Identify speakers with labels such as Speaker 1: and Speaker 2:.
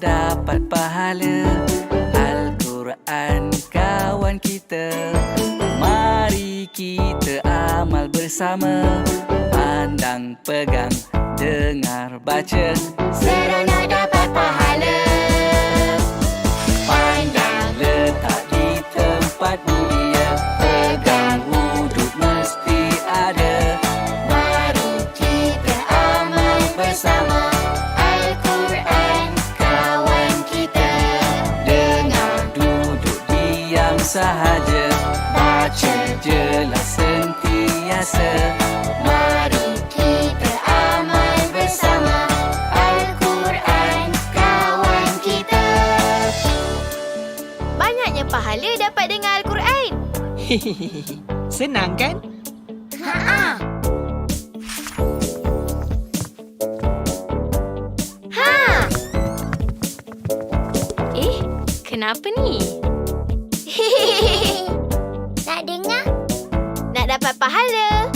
Speaker 1: dapat pahala. Al-Quran kawan kita. Mari kita amal bersama. Pandang, pegang, dengar, baca sahaja. Baca. Jelas sentiasa.
Speaker 2: Mari kita amal bersama. Al-Quran kawan kita.
Speaker 3: Banyaknya pahala dapat dengar Al-Quran.
Speaker 4: Senang kan?
Speaker 2: Ha Ha!
Speaker 3: Eh, kenapa ni?
Speaker 2: Nak dengar?
Speaker 3: Nak dapat pahala.